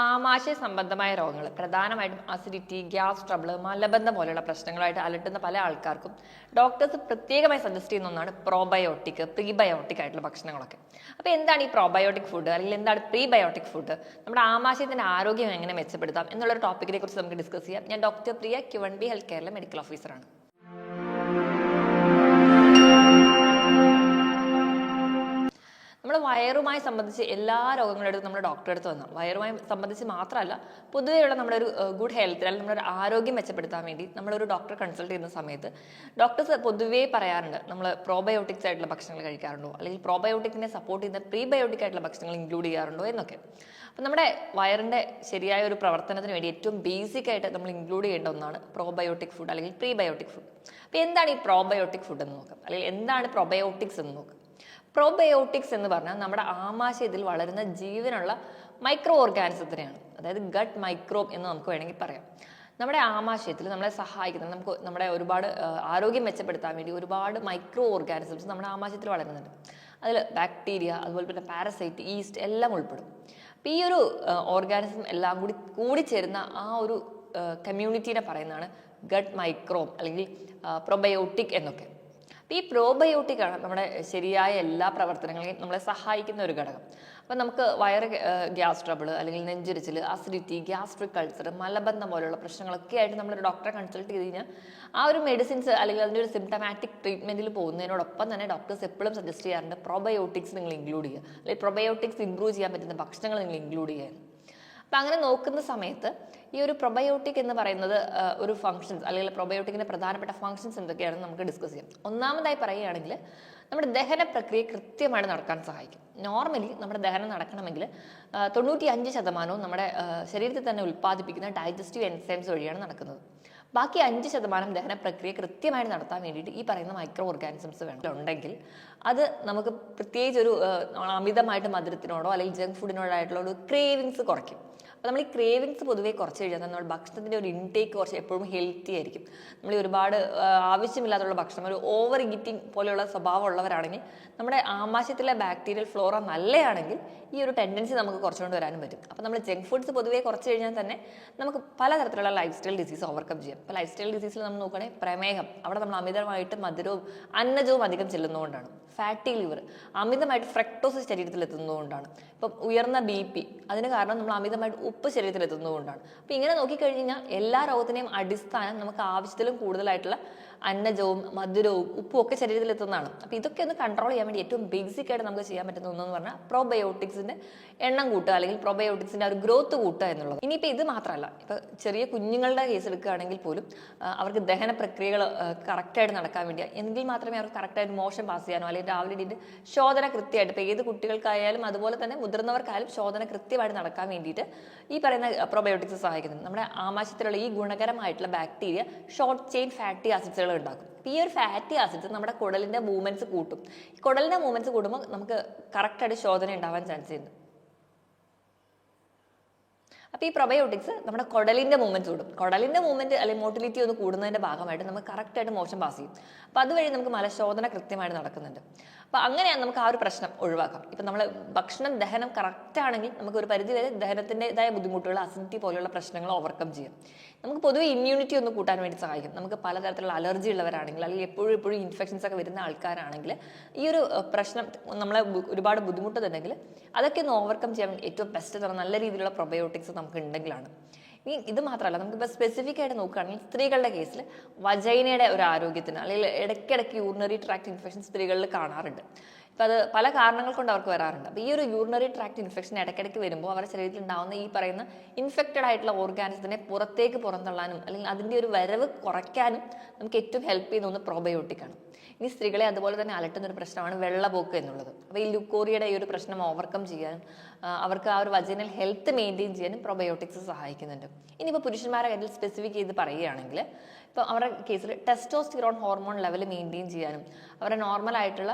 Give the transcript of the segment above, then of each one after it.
ആമാശയ സംബന്ധമായ രോഗങ്ങൾ പ്രധാനമായിട്ടും അസിഡിറ്റി ഗ്യാസ് ട്രബിൾ മലബന്ധം പോലെയുള്ള പ്രശ്നങ്ങളായിട്ട് അലട്ടുന്ന പല ആൾക്കാർക്കും ഡോക്ടേഴ്സ് പ്രത്യേകമായി സജസ്റ്റ് ചെയ്യുന്ന ഒന്നാണ് പ്രോബയോട്ടിക് പ്രീബയോട്ടിക് ആയിട്ടുള്ള ഭക്ഷണങ്ങളൊക്കെ. അപ്പോൾ എന്താണ് ഈ പ്രോബയോട്ടിക് ഫുഡ് അല്ലെങ്കിൽ എന്താണ് പ്രീബയോട്ടിക് ഫുഡ് നമ്മുടെ ആമാശയത്തിന്റെ ആരോഗ്യം എങ്ങനെ മെച്ചപ്പെടുത്താം? എന്നുള്ളൊരു ടോപ്പിക്കിനെ കുറിച്ച് നമുക്ക് ഡിസ്കസ് ചെയ്യാം. ഞാൻ doctor Priya Q one B health കെയറിലെ medical ഓഫീസറാണ് നമ്മൾ വയറുമായി സംബന്ധിച്ച് എല്ലാ രോഗങ്ങളും എടുത്ത് നമ്മൾ ഡോക്ടറെ അടുത്ത് വന്നു. വയറുമായി സംബന്ധിച്ച് മാത്രമല്ല പൊതുവെയുള്ള നമ്മുടെ ഒരു ഗുഡ് ഹെൽത്ത് അല്ലെങ്കിൽ നമ്മുടെ ഒരു ആരോഗ്യം മെച്ചപ്പെടുത്താൻ വേണ്ടി നമ്മളൊരു ഡോക്ടറെ കൺസൾട്ട് ചെയ്യുന്ന സമയത്ത് ഡോക്ടേഴ്സ് പൊതുവേ പറയാറുണ്ട് നമ്മൾ പ്രോബയോട്ടിക്സ് ആയിട്ടുള്ള ഭക്ഷണങ്ങൾ കഴിക്കാറുണ്ടോ? അല്ലെങ്കിൽ പ്രോബയോട്ടിക്കിനെ സപ്പോർട്ട് ചെയ്യുന്ന പ്രീബയോട്ടിക് ആയിട്ടുള്ള ഭക്ഷണങ്ങൾ ഇൻക്ലൂഡ് ചെയ്യാറുണ്ടോ എന്നൊക്കെ. അപ്പം നമ്മുടെ വയറിന്റെ ശരിയായ ഒരു പ്രവർത്തനത്തിന് വേണ്ടി ഏറ്റവും ബേസിക് ആയിട്ട് നമ്മൾ ഇൻക്ലൂഡ് ചെയ്യേണ്ട ഒന്നാണ് പ്രോബയോട്ടിക് ഫുഡ് അല്ലെങ്കിൽ പ്രീബയോട്ടിക് ഫുഡ് അപ്പോൾ എന്താണ് ഈ പ്രോബയോട്ടിക് ഫുഡ് എന്ന് നോക്കാം? അല്ലെങ്കിൽ എന്താണ് പ്രോബയോട്ടിക്സ് എന്ന് നോക്കാം? പ്രോബയോട്ടിക്സ് എന്ന് പറഞ്ഞാൽ നമ്മുടെ ആമാശയത്തിൽ വളരുന്ന ജീവനുള്ള മൈക്രോ ഓർഗാനിസത്തിനെയാണ് അതായത് ഗട്ട് മൈക്രോബ് എന്ന് നമുക്ക് വേണമെങ്കിൽ പറയാം. നമ്മുടെ ആമാശയത്തിൽ നമ്മളെ സഹായിക്കുന്ന നമുക്ക് നമ്മുടെ ഒരുപാട് ആരോഗ്യം മെച്ചപ്പെടുത്താൻ വേണ്ടി ഒരുപാട് മൈക്രോ ഓർഗാനിസംസ് നമ്മുടെ ആമാശയത്തിൽ വളരുന്നുണ്ട്. അതിൽ ബാക്ടീരിയ അതുപോലെ പിന്നെ പാരസൈറ്റ് ഈസ്റ്റ് എല്ലാം ഉൾപ്പെടും. അപ്പം ഈ ഒരു ഓർഗാനിസം എല്ലാം കൂടി കൂടിച്ചേരുന്ന ആ ഒരു കമ്മ്യൂണിറ്റീനെ പറയുന്നതാണ് ഗട്ട് മൈക്രോബ് അല്ലെങ്കിൽ പ്രൊബയോട്ടിക് എന്നൊക്കെ. അപ്പോൾ ഈ പ്രോബയോട്ടിക് ആണ് നമ്മുടെ ശരിയായ എല്ലാ പ്രവർത്തനങ്ങളെയും നമ്മളെ സഹായിക്കുന്ന ഒരു ഘടകം. അപ്പോൾ നമുക്ക് വയറ് ഗ്യാസ് ട്രബിൾ അല്ലെങ്കിൽ നെഞ്ചിരിച്ചിൽ അസിഡിറ്റി ഗ്യാസ്ട്രിക് കൾച്ചർ മലബന്ധം പോലുള്ള പ്രശ്നങ്ങളൊക്കെ ആയിട്ട് നമ്മളൊരു ഡോക്ടറെ കൺസൾട്ട് ചെയ്ത് കഴിഞ്ഞാൽ ആ ഒരു മെഡിസിൻസ് അല്ലെങ്കിൽ അതിന്റെ ഒരു സിംറ്റമാറ്റിക് ട്രീറ്റ്മെന്റിൽ പോകുന്നതിനോടൊപ്പം തന്നെ ഡോക്ടേഴ്സ് എപ്പോഴും സജസ്റ്റ് ചെയ്യാറുണ്ട് പ്രോബയോട്ടിക്സ് നിങ്ങൾ ഇൻക്ലൂഡ് ചെയ്യുക. അല്ലെങ്കിൽ പ്രോബയോട്ടിക്സ് ഇംപ്രൂവ് ചെയ്യാൻ പറ്റുന്ന ഭക്ഷണങ്ങൾ നിങ്ങൾ ഇൻക്ലൂഡ് ചെയ്യുക. അപ്പം അങ്ങനെ നോക്കുന്ന സമയത്ത് ഈ ഒരു പ്രൊബയോട്ടിക് എന്ന് പറയുന്നത് ഒരു ഫങ്ഷൻസ് അല്ലെങ്കിൽ പ്രൊബയോട്ടിക്കിന്റെ പ്രധാനപ്പെട്ട ഫങ്ഷൻസ് എന്തൊക്കെയാണെന്ന് നമുക്ക് ഡിസ്കസ് ചെയ്യാം. ഒന്നാമതായി പറയുകയാണെങ്കിൽ നമ്മുടെ ദഹന പ്രക്രിയ കൃത്യമായിട്ട് നടക്കാൻ സഹായിക്കും. നോർമലി നമ്മുടെ ദഹനം നടക്കണമെങ്കിൽ തൊണ്ണൂറ്റി അഞ്ച് ശതമാനവും നമ്മുടെ ശരീരത്തിൽ തന്നെ ഉൽപ്പാദിപ്പിക്കുന്ന ഡൈജസ്റ്റീവ് എൻസൈംസ് വഴിയാണ് നടക്കുന്നത്. ബാക്കി അഞ്ച് ശതമാനം ദഹന പ്രക്രിയ കൃത്യമായിട്ട് നടത്താൻ വേണ്ടിയിട്ട് ഈ പറയുന്ന മൈക്രോ ഓർഗാനിസംസ് വേണം. ഉണ്ടെങ്കിൽ അത് നമുക്ക് പ്രത്യേകിച്ച് ഒരു അമിതമായിട്ട് മധുരത്തിനോടോ അല്ലെങ്കിൽ ജങ്ക് ഫുഡിനോടായിട്ടുള്ള ഒരു ക്രേവിങ്സ് കുറയ്ക്കും. അപ്പോൾ നമ്മൾ ഈ ക്രേവിങ്സ് പൊതുവേ കുറച്ച് കഴിഞ്ഞാൽ നമ്മൾ ഭക്ഷണത്തിന്റെ ഒരു ഇൻടേക്ക് കുറച്ച് എപ്പോഴും ഹെൽത്തി ആയിരിക്കും. നമ്മൾ ഒരുപാട് ആവശ്യമില്ലാത്തുള്ള ഭക്ഷണം ഒരു ഓവർ ഈറ്റിംഗ് പോലെയുള്ള സ്വഭാവം ഉള്ളവരാണെങ്കിൽ നമ്മുടെ ആമാശയത്തിലെ ബാക്ടീരിയൽ ഫ്ലോറ നല്ലതാണെങ്കിൽ ഈ ഒരു ടെൻഡൻസി നമുക്ക് കുറച്ചുകൊണ്ട് വരാനും പറ്റും. അപ്പോൾ നമ്മൾ ജങ്ക് ഫുഡ്സ് പൊതുവേ കുറച്ച് കഴിഞ്ഞാൽ തന്നെ നമുക്ക് പലതരത്തിലുള്ള ലൈഫ് സ്റ്റൈൽ ഡിസീസ് ഓവർകം ചെയ്യാം. ഇപ്പോൾ ലൈഫ് സ്റ്റൈൽ ഡിസീസിൽ നമ്മൾ നോക്കുകയാണെങ്കിൽ പ്രമേഹം അവിടെ നമ്മൾ അമിതമായിട്ട് മധുരവും അന്നജവും അധികം ചെല്ലുന്നതുകൊണ്ടാണ്. ഫാറ്റി ലിവർ അമിതമായിട്ട് ഫ്രക്ടോസ് ശരീരത്തിൽ എത്തുന്നതുകൊണ്ടാണ്. ഇപ്പം ഉയർന്ന ബി പി അതിന് കാരണം നമ്മൾ അമിതമായിട്ട് ഉപ്പ് ശരീരത്തിൽ എത്തുന്നതുകൊണ്ടാണ്. അപ്പം ഇങ്ങനെ നോക്കിക്കഴിഞ്ഞാൽ കഴിഞ്ഞാൽ എല്ലാ രോഗത്തിനെയും അടിസ്ഥാനം നമുക്ക് ആവശ്യത്തിലും കൂടുതലായിട്ടുള്ള അന്നജവും മധുരവും ഉപ്പും ഒക്കെ ശരീരത്തിൽ എത്തുന്നതാണ്. അപ്പോൾ ഇതൊക്കെ ഒന്ന് കൺട്രോൾ ചെയ്യാൻ വേണ്ടി ഏറ്റവും ബേസിക് ആയിട്ട് നമുക്ക് ചെയ്യാൻ പറ്റുന്ന ഒന്നെന്ന് പറഞ്ഞാൽ പ്രോബയോട്ടിക്സിന്റെ എണ്ണം കൂട്ടുക അല്ലെങ്കിൽ പ്രോബയോട്ടിക്സിന്റെ ഒരു ഗ്രോത്ത് കൂട്ടുക എന്നുള്ളത്. ഇനിയിപ്പോൾ ഇത് മാത്രമല്ല ഇപ്പോൾ ചെറിയ കുഞ്ഞുങ്ങളുടെ കേസ് എടുക്കുകയാണെങ്കിൽ പോലും അവർക്ക് ദഹന പ്രക്രിയകൾ കറക്റ്റായിട്ട് നടക്കാൻ വേണ്ടി എങ്കിൽ മാത്രമേ അവർക്ക് കറക്റ്റായിട്ട് മോശം പാസ് ചെയ്യാനോ അല്ലെങ്കിൽ രാവിലെ എണീറ്റ് ശോധന കൃത്യമായിട്ട് ഇപ്പോൾ ഏത് കുട്ടികൾക്കായാലും അതുപോലെ തന്നെ മുതിർന്നവർക്കായാലും ശോധന കൃത്യമായിട്ട് നടക്കാൻ വേണ്ടിയിട്ട് ഈ പറയുന്ന പ്രൊബയോട്ടിക്സ് സഹായിക്കുന്നുണ്ട്. നമ്മുടെ ആമാശയത്തിലുള്ള ഈ ഗുണകരമായിട്ടുള്ള ബാക്ടീരിയ ഷോർട്ട് ചെയിൻ ഫാറ്റി ആസിഡ്സുകൾ ഉണ്ടാക്കും. ഈ ഒരു ഫാറ്റി ആസിഡ്സ് നമ്മുടെ കുടലിന്റെ മൂവ്മെന്റ്സ് കൂട്ടും. കുടലിന്റെ മൂവ്മെന്റ്സ് കൂടുമ്പോൾ നമുക്ക് കറക്റ്റായിട്ട് ശോധന ഉണ്ടാവാൻ ചാൻസ് ഉണ്ട്. അപ്പോൾ ഈ പ്രൊബയോട്ടിക്സ് നമ്മുടെ കുടലിന്റെ മൂവ്മെന്റ് കൂടും. കുടലിന്റെ മൂവ്മെന്റ് അല്ലെങ്കിൽ മോട്ടിലിറ്റി ഒന്ന് കൂടുന്നതിന്റെ ഭാഗമായിട്ട് നമുക്ക് കറക്റ്റായിട്ട് മോശം പാസ് ചെയ്യും. അപ്പോൾ അതുവഴി നമുക്ക് മലശോധന കൃത്യമായിട്ട് നടക്കുന്നുണ്ട്. അപ്പോൾ അങ്ങനെയാണ് നമുക്ക് ആ ഒരു പ്രശ്നം ഒഴിവാക്കാം. ഇപ്പം നമ്മൾ ഭക്ഷണം ദഹനം കറക്റ്റ് ആണെങ്കിൽ നമുക്ക് ഒരു പരിധി വരെ ദഹനത്തിന്റെതായ ബുദ്ധിമുട്ടുകൾ അസിഡിറ്റി പോലെയുള്ള പ്രശ്നങ്ങൾ ഓവർകം ചെയ്യാം. നമുക്ക് പൊതുവെ ഇമ്മ്യൂണിറ്റി ഒന്ന് കൂട്ടാൻ വേണ്ടി സഹായിക്കും. നമുക്ക് പലതരത്തിലുള്ള അലർജി ഉള്ളവരാണെങ്കിൽ അല്ലെങ്കിൽ എപ്പോഴും എപ്പോഴും ഇൻഫെക്ഷൻസ് ഒക്കെ വരുന്ന ആൾക്കാരാണെങ്കിൽ ഈ ഒരു പ്രശ്നം നമ്മളെ ഒരുപാട് ബുദ്ധിമുട്ടുന്നുണ്ടെങ്കിൽ അതൊക്കെ ഒന്ന് ഓവർകം ചെയ്യാൻ ഏറ്റവും ബെസ്റ്റ് എന്ന് പറഞ്ഞാൽ നല്ല രീതിയിലുള്ള പ്രൊബയോട്ടിക്സ് നമുക്ക് ഉണ്ടെങ്കിലാണ്. ഇനി ഇത് മാത്രമല്ല നമുക്കിപ്പോൾ സ്പെസിഫിക് ആയിട്ട് നോക്കുകയാണെങ്കിൽ സ്ത്രീകളുടെ കേസിൽ വജൈനയുടെ ഒരു ആരോഗ്യത്തിന് അല്ലെങ്കിൽ ഇടയ്ക്കിടയ്ക്ക് യൂറിനറി ട്രാക്ട് ഇൻഫെക്ഷൻ സ്ത്രീകളിൽ കാണാറുണ്ട്. ഇപ്പം അത് പല കാരണങ്ങൾ കൊണ്ട് അവർക്ക് വരാറുണ്ട്. അപ്പോൾ ഈ ഒരു യൂറിനറി ട്രാക്ട് ഇൻഫെക്ഷൻ ഇടയ്ക്കിടയ്ക്ക് വരുമ്പോൾ അവരുടെ ശരീരത്തിൽ ഉണ്ടാകുന്ന ഈ പറയുന്ന ഇൻഫെക്റ്റഡ് ആയിട്ടുള്ള ഓർഗാനിസത്തിനെ പുറത്തേക്ക് പുറന്തള്ളാനും അല്ലെങ്കിൽ അതിന്റെ ഒരു വരവ് കുറയ്ക്കാനും നമുക്ക് ഏറ്റവും ഹെൽപ്പ് ചെയ്യുന്ന ഒന്ന് പ്രോബയോട്ടിക്കാണ് ഇനി സ്ത്രീകളെ അതുപോലെ തന്നെ അലട്ടുന്ന ഒരു പ്രശ്നമാണ് വെള്ളപോക്ക് എന്നുള്ളത്. അപ്പോൾ ഈ ലുക്കോറിയുടെ ഈ ഒരു പ്രശ്നം ഓവർകം ചെയ്യാനും അവർക്ക് ആ ഒരു വജനൽ ഹെൽത്ത് മെയിന്റെയിൻ ചെയ്യാനും പ്രൊബയോട്ടിക്സ് സഹായിക്കുന്നുണ്ട്. ഇനിയിപ്പോൾ പുരുഷന്മാരെ കാര്യത്തിൽ സ്പെസിഫിക് ചെയ്ത് പറയുകയാണെങ്കിൽ ഇപ്പോൾ അവരുടെ കേസിൽ ടെസ്റ്റോസ്റ്റിറോൺ ഹോർമോൺ ലെവൽ മെയിന്റെയിൻ ചെയ്യാനും അവരുടെ നോർമൽ ആയിട്ടുള്ള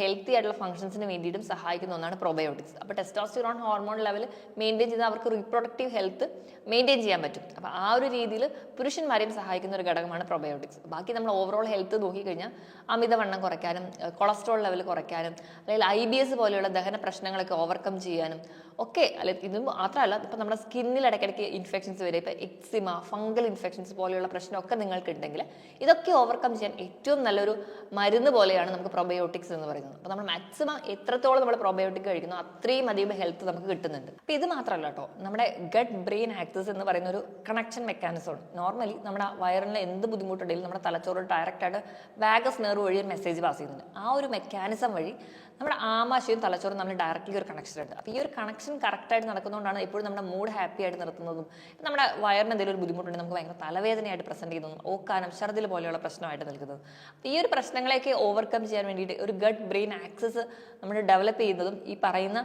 ഹെൽത്തി ആയിട്ടുള്ള ഫംഗ്ഷൻസിന് വേണ്ടിയിട്ടും സഹായിക്കുന്ന ഒന്നാണ് പ്രൊബയോട്ടിക്സ് അപ്പോൾ ടെസ്റ്റോസ്റ്റിറോൺ ഹോർമോൺ ലെവൽ മെയിന്റെയിൻ ചെയ്താൽ അവർക്ക് റീപ്രൊഡക്റ്റീവ് ഹെൽത്ത് മെയിന്റെയിൻ ചെയ്യാൻ പറ്റും. അപ്പോൾ ആ ഒരു രീതിയിൽ പുരുഷന്മാരെയും സഹായിക്കുന്ന ഒരു ഘടകമാണ് പ്രൊബയോട്ടിക്സ് ബാക്കി നമ്മൾ ഓവറോൾ ഹെൽത്ത് നോക്കിക്കഴിഞ്ഞാൽ അമിതവണ്ണം കുറയ്ക്കാനും കൊളസ്ട്രോൾ ലെവൽ കുറയ്ക്കാനും അല്ലെങ്കിൽ ഐ ബി എസ് പോലെയുള്ള ദഹന പ്രശ്നങ്ങളൊക്കെ ഓവർകം ചെയ്യാനും ഒക്കെ അല്ലെ ഇത് മാത്രമല്ല ഇപ്പം നമ്മുടെ സ്കിന്നിൽ ഇടയ്ക്കിടയ്ക്ക് ഇൻഫെക്ഷൻസ് വരെ. ഇപ്പം എക്സിമ ഫംഗൽ ഇൻഫെക്ഷൻസ് പോലെയുള്ള പ്രശ്നമൊക്കെ നിങ്ങൾക്ക് ഉണ്ടെങ്കിൽ ഇതൊക്കെ ഓവർകം ചെയ്യാൻ ഏറ്റവും നല്ലൊരു മരുന്ന് പോലെയാണ് നമുക്ക് പ്രൊബയോട്ടിക്സ് എന്ന് പറയുന്നത്. അപ്പോൾ നമ്മൾ മാക്സിമം എത്രത്തോളം നമ്മൾ പ്രൊബയോട്ടിക് കഴിക്കുന്നു അത്രയും അധികം ഹെൽത്ത് നമുക്ക് കിട്ടുന്നുണ്ട്. അപ്പോൾ ഇത് മാത്രമല്ല കേട്ടോ നമ്മുടെ ഗട്ട് ബ്രെയിൻ ആക്സസ് എന്ന് പറയുന്ന ഒരു കണക്ഷൻ മെക്കാനിസം ആണ്. നോർമലി നമ്മുടെ വയറിന് എന്ത് ബുദ്ധിമുട്ടുണ്ടെങ്കിലും നമ്മുടെ തലച്ചോറ് ഡയറക്റ്റായിട്ട് വാഗസ് നെർവ് വഴി ഒരു മെസ്സേജ് പാസ് ചെയ്യുന്നുണ്ട്. ആ ഒരു മെക്കാനിസം വഴി നമ്മുടെ ആമാശയും തലച്ചോറും നമ്മൾ ഡയറക്റ്റ്ലി ഒരു കണക്ഷൻ ഉണ്ട്. അപ്പോൾ ഈ ഒരു കണക്ഷൻ കറക്റ്റായിട്ട് നടക്കുന്നതുകൊണ്ടാണ് എപ്പോഴും നമ്മുടെ മൂഡ് ഹാപ്പി ആയിട്ട് നിർത്തുന്നതും നമ്മുടെ വയറിന് എന്തെങ്കിലും ഒരു ബുദ്ധിമുട്ടുണ്ടെങ്കിൽ നമുക്ക് ഭയങ്കര തലവേദനയായിട്ട് പ്രസന്റ് ചെയ്യുന്നതും ഓക്കാനം ഛർദിൽ പോലെയുള്ള പ്രശ്നമായിട്ട് നിൽക്കുന്നതും. അപ്പോൾ ഈ ഒരു പ്രശ്നങ്ങളെയൊക്കെ ഓവർകം ചെയ്യാൻ വേണ്ടിയിട്ട് ഒരു ഗട്ട് ബ്രെയിൻ ആക്സസ് നമ്മൾ ഡെവലപ്പ് ചെയ്യുന്നതും ഈ പറയുന്ന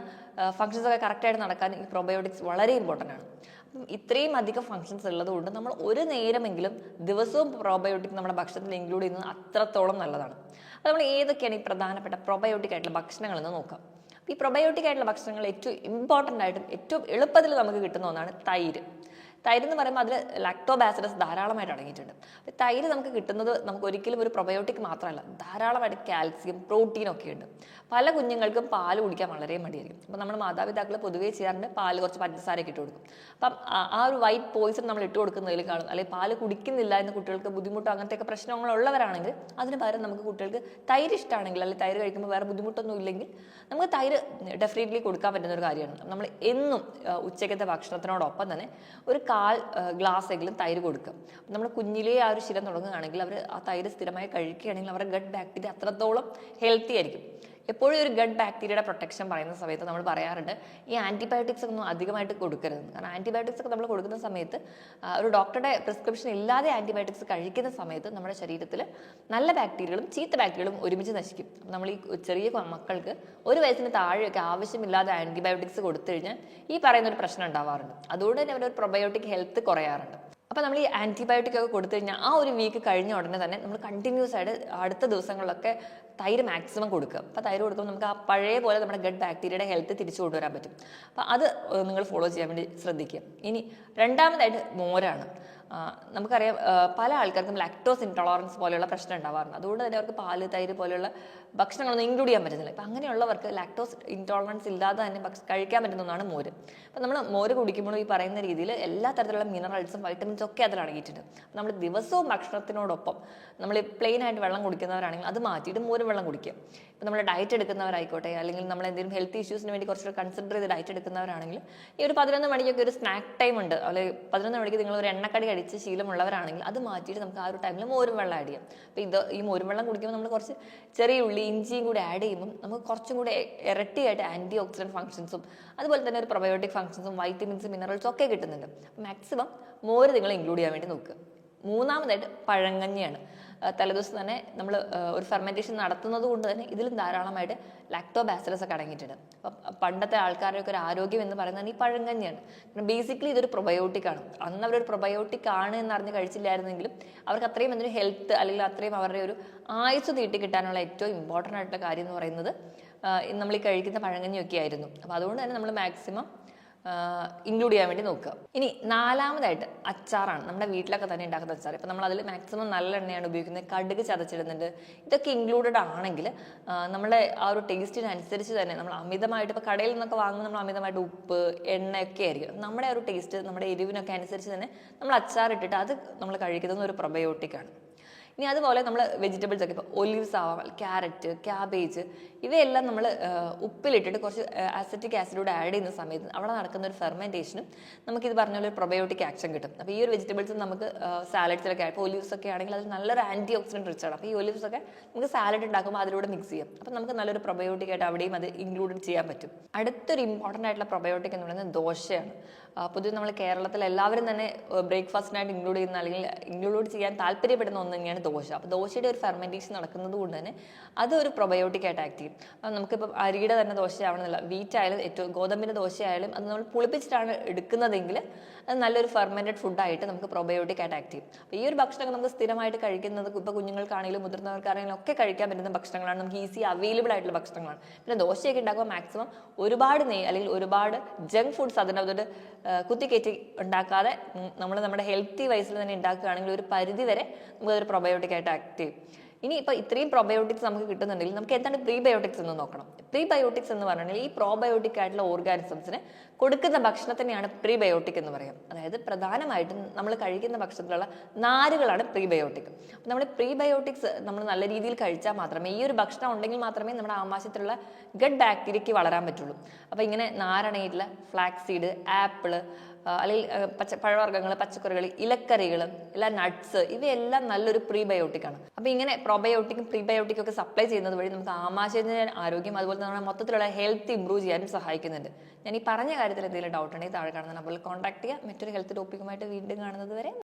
ഫങ്ഷൻസ് ഒക്കെ കറക്റ്റായിട്ട് നടക്കാൻ ഈ പ്രൊബയോട്ടിക്സ് വളരെ ഇമ്പോർട്ടന്റ് ആണ്. ഇത്രയും അധികം ഫങ്ഷൻസ് ഉള്ളതുകൊണ്ട് നമ്മൾ ഒരു നേരമെങ്കിലും ദിവസവും പ്രോബയോട്ടിക് നമ്മുടെ ഭക്ഷണത്തിൽ ഇൻക്ലൂഡ് ചെയ്യുന്നത് അത്രത്തോളം നല്ലതാണ്. അത് നമ്മൾ ഏതൊക്കെയാണ് ഈ പ്രധാനപ്പെട്ട പ്രൊബയോട്ടിക് ആയിട്ടുള്ള ഭക്ഷണങ്ങൾ എന്ന് നോക്കാം. അപ്പോൾ ഈ പ്രൊബയോട്ടിക് ആയിട്ടുള്ള ഭക്ഷണങ്ങൾ ഏറ്റവും ഇമ്പോർട്ടന്റ് ആയിട്ടും ഏറ്റവും എളുപ്പത്തിൽ നമുക്ക് കിട്ടുന്ന ഒന്നാണ് തൈര്. തൈര് എന്ന് പറയുമ്പോൾ അതിൽ ലാക്ടോബാസിലസ് ധാരാളമായിട്ട് അടങ്ങിയിട്ടുണ്ട്. തൈര് നമുക്ക് കിട്ടുന്നത് നമുക്ക് ഒരിക്കലും ഒരു പ്രൊബയോട്ടിക് മാത്രമല്ല ധാരാളമായിട്ട് കാൽസ്യം പ്രോട്ടീൻ ഒക്കെ ഉണ്ട്. പല കുഞ്ഞുങ്ങൾക്കും പാൽ കുടിക്കാൻ വളരെ മടിയായിരിക്കും. അപ്പോൾ നമ്മൾ മാതാപിതാക്കൾ പൊതുവേ ചെയ്യാറുണ്ട് പാൽ കുറച്ച് പഞ്ചസാരയൊക്കെ ഇട്ട് കൊടുക്കും. അപ്പം ആ- ഒരു വൈറ്റ് പോയിസൺ നമ്മൾ ഇട്ട് കൊടുക്കുന്നതിൽ കാണും. അല്ലെങ്കിൽ പാൽ കുടിക്കുന്നില്ല എന്ന് കുട്ടികൾക്ക് ബുദ്ധിമുട്ടോ അങ്ങനത്തെയൊക്കെ പ്രശ്നങ്ങളുള്ളവരാണെങ്കിൽ അതിന് പകരം നമുക്ക് കുട്ടികൾക്ക് തൈര് ഇഷ്ടമാണെങ്കിൽ അല്ലെങ്കിൽ തൈര് കഴിക്കുമ്പോൾ വേറെ ബുദ്ധിമുട്ടൊന്നും ഇല്ലെങ്കിൽ നമുക്ക് തൈര് ഡെഫിനറ്റ്ലി കൊടുക്കാൻ പറ്റുന്ന ഒരു കാര്യമാണ്. നമ്മൾ എന്നും ഉച്ചയ്ക്കത്തെ ഭക്ഷണത്തിനോടൊപ്പം തന്നെ ഒരു കാൽ ഗ്ലാസ്സെങ്കിലും തൈര് കൊടുക്കുക നമ്മൾ കുഞ്ഞിലേ ആ ഒരു ശീലം തുടങ്ങുകയാണെങ്കിൽ അവർ ആ തൈര് സ്ഥിരമായി കഴിക്കുകയാണെങ്കിൽ അവരുടെ ഗട്ട് ബാക്ടീരിയ അത്രത്തോളം ഹെൽത്തി ആയിരിക്കും. എപ്പോഴും ഒരു ഗഡ് ബാക്ടീരിയയുടെ പ്രൊട്ടക്ഷൻ പറയുന്ന സമയത്ത് നമ്മൾ പറയാറുണ്ട് ഈ ആന്റിബയോട്ടിക്സ് ഒന്നും അധികമായിട്ട് കൊടുക്കരുത്. കാരണം ആന്റിബയോട്ടിക്സ് ഒക്കെ നമ്മൾ കൊടുക്കുന്ന സമയത്ത് ഒരു ഡോക്ടറുടെ പ്രിസ്ക്രിപ്ഷൻ ഇല്ലാതെ ആന്റിബയോട്ടിക്സ് കഴിക്കുന്ന സമയത്ത് നമ്മുടെ ശരീരത്തിൽ നല്ല ബാക്ടീരിയകളും ചീത്ത ബാക്ടീരിയകളും ഒരുമിച്ച് നശിക്കും. നമ്മൾ ഈ ചെറിയ മക്കൾക്ക് ഒരു വയസ്സിന് താഴെയൊക്കെ ആവശ്യമില്ലാതെ ആന്റിബയോട്ടിക്സ് കൊടുത്തു കഴിഞ്ഞാൽ ഈ പറയുന്ന ഒരു പ്രശ്നം ഉണ്ടാവാറുണ്ട്. അതുകൊണ്ട് തന്നെ അവരൊരു പ്രൊബയോട്ടിക് ഹെൽത്ത് കുറയാറുണ്ട്. അപ്പോൾ നമ്മൾ ഈ ആന്റിബയോട്ടിക് ഒക്കെ കൊടുത്തു കഴിഞ്ഞാൽ ആ ഒരു വീക്ക് കഴിഞ്ഞ ഉടനെ തന്നെ നമ്മൾ കണ്ടിന്യൂസ് ആയിട്ട് അടുത്ത ദിവസങ്ങളിലൊക്കെ തൈര് മാക്സിമം കൊടുക്കുക. അപ്പോൾ തൈര് കൊടുക്കുമ്പോൾ നമുക്ക് ആ പഴയ പോലെ നമ്മുടെ ഗഡ് ബാക്ടീരിയയുടെ ഹെൽത്ത് തിരിച്ചു കൊണ്ടുവരാൻ പറ്റും. അപ്പോൾ അത് നിങ്ങൾ ഫോളോ ചെയ്യാൻ വേണ്ടി ശ്രദ്ധിക്കുക. ഇനി രണ്ടാമതായിട്ട് മോരാണ്. നമുക്കറിയാം പല ആൾക്കാർക്കും ലാക്ടോസ് ഇൻടോളറൻസ് പോലെയുള്ള പ്രശ്നം ഉണ്ടാവാറുണ്ട്. അതുകൊണ്ട് തന്നെ അവർക്ക് പാൽ തൈര് പോലെയുള്ള ഭക്ഷണങ്ങളൊന്നും ഇൻക്ലൂഡ് ചെയ്യാൻ പറ്റുന്നില്ല. ഇപ്പം അങ്ങനെയുള്ളവർക്ക് ലാക്ടോസ് ഇൻടോളറൻസ് ഇല്ലാതെ തന്നെ കഴിക്കാൻ പറ്റുന്ന ഒന്നാണ് മോര്. അപ്പം നമ്മൾ മോര് കുടിക്കുമ്പോൾ ഈ പറയുന്ന രീതിയിൽ എല്ലാ തരത്തിലുള്ള മിനറൽസും വൈറ്റമിൻസും ഒക്കെ അതിൽ അടങ്ങിയിട്ടുണ്ട് നമ്മൾ ദിവസവും ഭക്ഷണത്തിനോടൊപ്പം നമ്മൾ പ്ലെയിൻ ആയിട്ട് വെള്ളം കുടിക്കുന്നവരാണെങ്കിൽ അത് മാറ്റിയിട്ട് മോര് വെള്ളം കുടിക്കുക ഇപ്പം നമ്മൾ ഡയറ്റ് എടുക്കുന്നവരായിക്കോട്ടെ അല്ലെങ്കിൽ നമ്മൾ എന്തെങ്കിലും ഹെൽത്ത് ഇഷ്യൂസിന് വേണ്ടി കുറച്ചുകൂടെ കൺസിഡർ ചെയ്ത് ഡയറ്റ് എടുക്കുന്നവരാണെങ്കിൽ ഈ ഒരു പതിനൊന്ന് മണിക്കൊക്കെ ഒരു സ്നാക്ക് ടൈം ഉണ്ട്. അല്ലെങ്കിൽ പതിനൊന്ന് മണിക്ക് നിങ്ങൾ ഒരു എണ്ണക്കടി കഴിച്ച് ശീലമുള്ളവരാണെങ്കിൽ അത് മാറ്റിയിട്ട് നമുക്ക് ആ ഒരു ടൈമിൽ മോരും വെള്ളം ആഡ് ചെയ്യാം. അപ്പോൾ ഇത് ഈ മോരും വെള്ളം കുടിക്കുമ്പോൾ നമ്മൾ കുറച്ച് ചെറിയ ഉള്ളി ഇഞ്ചിയും കൂടി ആഡ് ചെയ്യുമ്പോൾ നമുക്ക് കുറച്ചും കൂടി ഇരട്ടിയായിട്ട് ആന്റി ഓക്സിഡന്റ് ഫംഗ്ഷൻസും അതുപോലെ തന്നെ ഒരു പ്രൊബയോട്ടിക് ഫംഗ്ഷൻസും വൈറ്റമിൻസും മിനറൽസും ഒക്കെ കിട്ടുന്നുണ്ട്. മാക്സിമം മോര് നിങ്ങൾ ഇൻക്ലൂഡ് ചെയ്യാൻ വേണ്ടി നോക്കുക. മൂന്നാമതായിട്ട് പഴങ്കഞ്ഞിയാണ്. തലേദിവസം തന്നെ നമ്മൾ ഒരു ഫെർമെന്റേഷൻ നടത്തുന്നത് കൊണ്ട് തന്നെ ഇതിലും ധാരാളമായിട്ട് ലാക്ടോ ബാസിലസ് ഒക്കെ അടങ്ങിയിട്ടുണ്ട്. അപ്പം പണ്ടത്തെ ആൾക്കാരുടെയൊക്കെ ഒരു ആരോഗ്യം എന്ന് പറയുന്നത് ഈ പഴങ്കഞ്ഞിയാണ്. കാരണം ബേസിക്കലി ഇതൊരു പ്രൊബയോട്ടിക് ആണ്. അന്ന് അവരൊരു പ്രൊബയോട്ടിക് ആണ് എന്ന് അറിഞ്ഞ് കഴിച്ചില്ലായിരുന്നെങ്കിലും അവർക്ക് അത്രയും എന്തൊരു ഹെൽത്ത് അല്ലെങ്കിൽ അത്രയും അവരുടെ ഒരു ആയുസ് നീട്ടി കിട്ടാനുള്ള ഏറ്റവും ഇമ്പോർട്ടന്റ് ആയിട്ടുള്ള കാര്യം എന്ന് പറയുന്നത് നമ്മൾ ഈ കഴിക്കുന്ന പഴങ്കഞ്ഞിയൊക്കെ ആയിരുന്നു അപ്പോൾ അതുകൊണ്ട് തന്നെ നമ്മൾ മാക്സിമം ഇൻക്ലൂഡ് ചെയ്യാൻ വേണ്ടി നോക്കുക. ഇനി നാലാമതായിട്ട് അച്ചാറാണ്. നമ്മുടെ വീട്ടിലൊക്കെ തന്നെ ഉണ്ടാക്കുന്ന അച്ചാർ ഇപ്പം നമ്മൾ മാക്സിമം നല്ല എണ്ണയാണ് ഉപയോഗിക്കുന്നത്. കടുക് ചതച്ചിടുന്നുണ്ട്. ഇതൊക്കെ ഇൻക്ലൂഡഡ് ആണെങ്കിൽ നമ്മുടെ ആ ഒരു ടേസ്റ്റിനനുസരിച്ച് തന്നെ നമ്മൾ അമിതമായിട്ട് ഇപ്പോൾ കടയിൽ നിന്നൊക്കെ വാങ്ങുമ്പോൾ നമ്മൾ അമിതമായിട്ട് ഉപ്പ് എണ്ണയൊക്കെ ആയിരിക്കും. നമ്മുടെ ആ ഒരു ടേസ്റ്റ് നമ്മുടെ എരിവിനൊക്കെ അനുസരിച്ച് തന്നെ നമ്മൾ അച്ചാർ ഇട്ടിട്ട് അത് നമ്മൾ കഴിക്കുന്നത് ഒരു പ്രൊബയോട്ടിക്കാണ് ഇനി അതുപോലെ നമ്മൾ വെജിറ്റബിൾസ് ഒക്കെ ഇപ്പോൾ ഒലിവ്സ് ആവാം ക്യാരറ്റ് ക്യാബേജ് ഇവയെല്ലാം നമ്മൾ ഉപ്പിലിട്ടിട്ട് കുറച്ച് ആസിറ്റിക് ആസിഡോട് ആഡ് ചെയ്യുന്ന സമയത്ത് അവിടെ നടക്കുന്ന ഒരു ഫെർമെന്റേഷനും നമുക്കിത് പറഞ്ഞ പോലെ ഒരു പ്രൊബയോട്ടിക് ആക്ഷൻ കിട്ടും. അപ്പോൾ ഈ ഒരു വെജിറ്റബിൾസ് നമുക്ക് സാലഡ്സിലൊക്കെ ഇപ്പോൾ ഒലിവ്സ് ഒക്കെ ആണെങ്കിൽ അതിൽ നല്ലൊരു ആന്റി ഓക്സിഡന്റ് റിച്ച് ആണ്. അപ്പോൾ ഈ ഒലിവ്സ് ഒക്കെ നമുക്ക് സാലഡ് ഉണ്ടാക്കുമ്പോൾ അതിലൂടെ മിക്സ് ചെയ്യാം. അപ്പോൾ നമുക്ക് നല്ലൊരു പ്രൊബയോട്ടിക് ആയിട്ട് അവിടെയും അത് ഇൻക്ലൂഡ് ചെയ്യാൻ പറ്റും. അടുത്തൊരു ഇമ്പോർട്ടന്റ് ആയിട്ടുള്ള പ്രൊബയോട്ടിക് എന്ന് പറയുന്നത് ദോശയാണ്. പൊതുവെ നമ്മൾ കേരളത്തിൽ എല്ലാവരും തന്നെ ബ്രേക്ക്ഫാസ്റ്റിനായിട്ട് ഇൻക്ലൂഡ് ചെയ്യുന്ന അല്ലെങ്കിൽ ഇൻക്ലൂഡ് ചെയ്യാൻ താല്പര്യപ്പെടുന്ന ഒന്ന് തന്നെയാണ് ദോശ. അപ്പോൾ ദോശയുടെ ഒരു ഫെർമെന്റേഷൻ നടക്കുന്നത് കൊണ്ട് തന്നെ അത് ഒരു പ്രൊബയോട്ടിക് ആയിട്ട് ആക്ട് ചെയ്യും. അപ്പം നമുക്കിപ്പോൾ അരിയുടെ തന്നെ ദോശ ആവണമെന്നില്ല വീറ്റ് ഏറ്റവും ഗോതമ്പിന്റെ ദോശ ആയാലും അത് നമ്മൾ പുളിപ്പിച്ചിട്ടാണ് എടുക്കുന്നതെങ്കിൽ അത് നല്ലൊരു ഫെർമെന്റഡ് ഫുഡായിട്ട് നമുക്ക് പ്രൊബയോട്ടിക് ആയിട്ട് ആക്ട് ചെയ്യും. അപ്പോൾ ഈ ഒരു ഭക്ഷണം നമുക്ക് സ്ഥിരമായിട്ട് കഴിക്കുന്നത് ഇപ്പോൾ കുഞ്ഞുങ്ങൾക്കാണെങ്കിലും മുതിർന്നവർക്കാണെങ്കിലും ഒക്കെ കഴിക്കാൻ പറ്റുന്ന ഭക്ഷണങ്ങളാണ്. നമുക്ക് ഈസി അവൈലബിൾ ആയിട്ടുള്ള ഭക്ഷണങ്ങളാണ്. പിന്നെ ദോശയൊക്കെ ഉണ്ടാക്കുമ്പോൾ മാക്സിമം ഒരുപാട് നെയ്യ് അല്ലെങ്കിൽ ഒരുപാട് ജങ്ക് ഫുഡ്സ് അതിനകത്തോട്ട് കുത്തിക്കയറ്റി ഉണ്ടാക്കാതെ നമ്മൾ നമ്മുടെ ഹെൽത്തി വയസ്സിൽ തന്നെ ഉണ്ടാക്കുകയാണെങ്കിൽ ഒരു പരിധി വരെ നമുക്കതൊരു പ്രൊബയോട്ടിക് ആയിട്ട് ആക്ട് ചെയ്യും. ഇനി ഇപ്പോൾ ഇത്രയും പ്രോബയോട്ടിക്സ് നമുക്ക് കിട്ടുന്നുണ്ടെങ്കിൽ നമുക്ക് എന്താണ് പ്രീബയോട്ടിക്സ് എന്ന് നോക്കണം. പ്രീബയോട്ടിക്സ് എന്ന് പറഞ്ഞിട്ടുണ്ടെങ്കിൽ ഈ പ്രോബയോട്ടിക് ആയിട്ടുള്ള ഓർഗാനിസംസിന് കൊടുക്കുന്ന ഭക്ഷണത്തിനെയാണ് പ്രീബയോട്ടിക് എന്ന് പറയാം. അതായത് പ്രധാനമായിട്ടും നമ്മൾ കഴിക്കുന്ന ഭക്ഷണത്തിലുള്ള നാരുകളാണ് പ്രീബയോട്ടിക് നമ്മൾ പ്രീബയോട്ടിക്സ് നമ്മൾ നല്ല രീതിയിൽ കഴിച്ചാൽ മാത്രമേ ഈ ഒരു ഭക്ഷണം ഉണ്ടെങ്കിൽ മാത്രമേ നമ്മുടെ ആമാശയത്തിലുള്ള ഗഡ് ബാക്ടീരിയയ്ക്ക് വളരാൻ പറ്റുള്ളൂ. അപ്പോൾ ഇങ്ങനെ നാരണയിട്ടുള്ള ഫ്ലാക്സീഡ് സീഡ് ആപ്പിൾ അല്ലെങ്കിൽ പച്ച പഴവർഗങ്ങൾ പച്ചക്കറികൾ ഇലക്കറികൾ എല്ലാ നട്ട്സ് ഇവയെല്ലാം നല്ലൊരു പ്രീബയോട്ടിക് ആണ്. അപ്പോൾ ഇങ്ങനെ പ്രോബയോട്ടിക്കും പ്രീബയോട്ടിക്കും ഒക്കെ സപ്ലൈ ചെയ്യുന്നത് വഴി നമുക്ക് ആമാശയത്തിന്റെ ആരോഗ്യം അതുപോലെ തന്നെ മൊത്തത്തിലുള്ള ഹെൽത്ത് ഇമ്പ്രൂവ് ചെയ്യാനും സഹായിക്കുന്നുണ്ട്. ഞാൻ ഈ പറഞ്ഞ കാര്യത്തിൽ എന്തെങ്കിലും ഡൗട്ട് ഉണ്ടെങ്കിൽ താഴെ കാണുന്ന നമ്പറിൽ കോൺടാക്ട് ചെയ്യുക. മറ്റൊരു ഹെൽത്ത് ടോപ്പിക്കുമായിട്ട് വീണ്ടും കാണുന്നത് വരെ